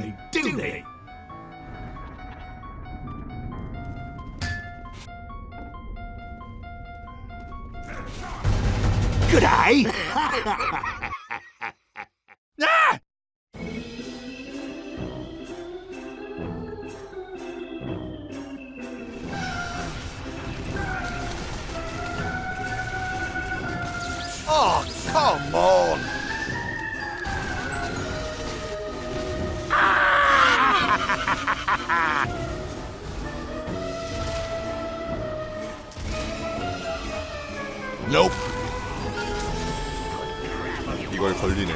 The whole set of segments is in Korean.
they, do they? Good eye! ah! Oh, nope. 이걸 걸리네.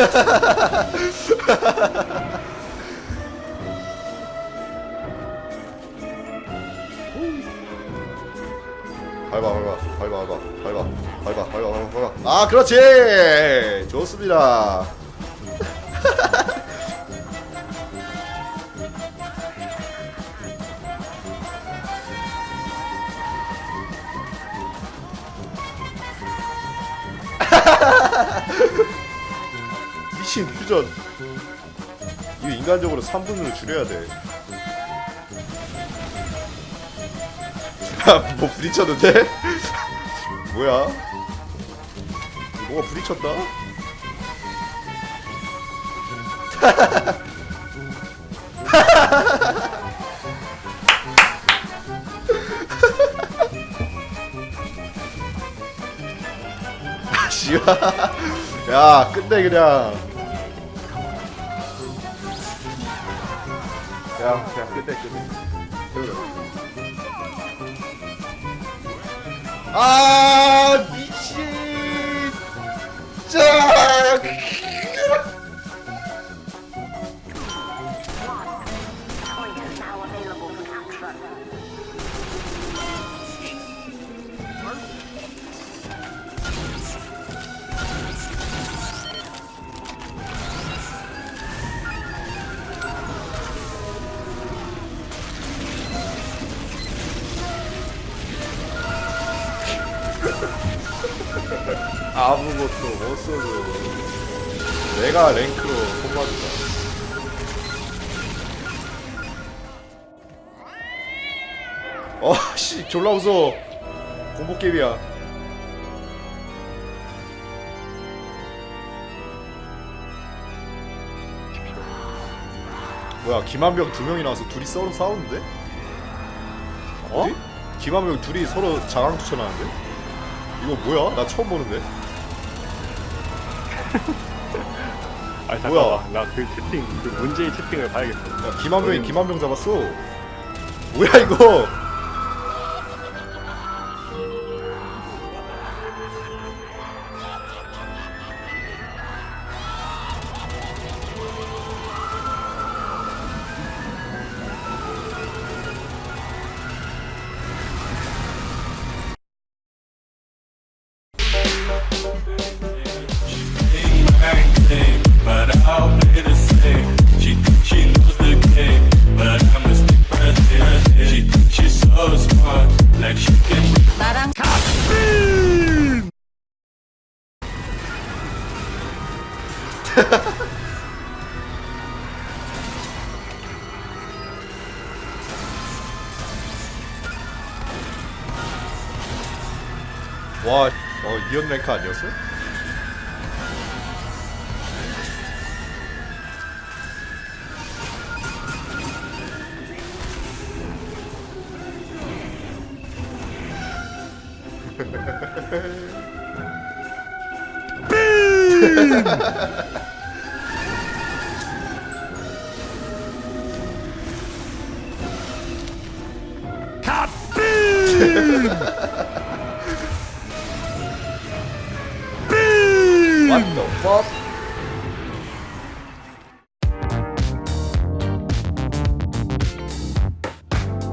밟아 밟아 밟아 밟아 밟아 밟아 밟아 밟아 밟아. 아 그렇지! 좋습니다. 미친 퓨전. 이거 인간적으로 3분으로 줄여야 돼. 아, 뭐 부딪혔는데? 뭐야? 뭐가 부딪혔다? 씨야 야 끝내 그냥 야 그냥 끝내 끝내 그래. 아 아무것도 못 써줘 내가 랭크로 손봐준다 어씨 졸라 무서워 공포 게임이야 뭐야 김한병 두 명이 나와서 둘이 서로 싸우는데? 어? 어디? 김한병 둘이 서로 자강 추천하는데? 이거 뭐야? 나 처음 보는데? 아 뭐야? 잠깐만 나 그 채팅 그 문제의 채팅을 봐야겠어 야, 김한병이 김한병 잡았어. 뭐야 이거? 와, 어 이연 랭크 아니었어? What the fuck?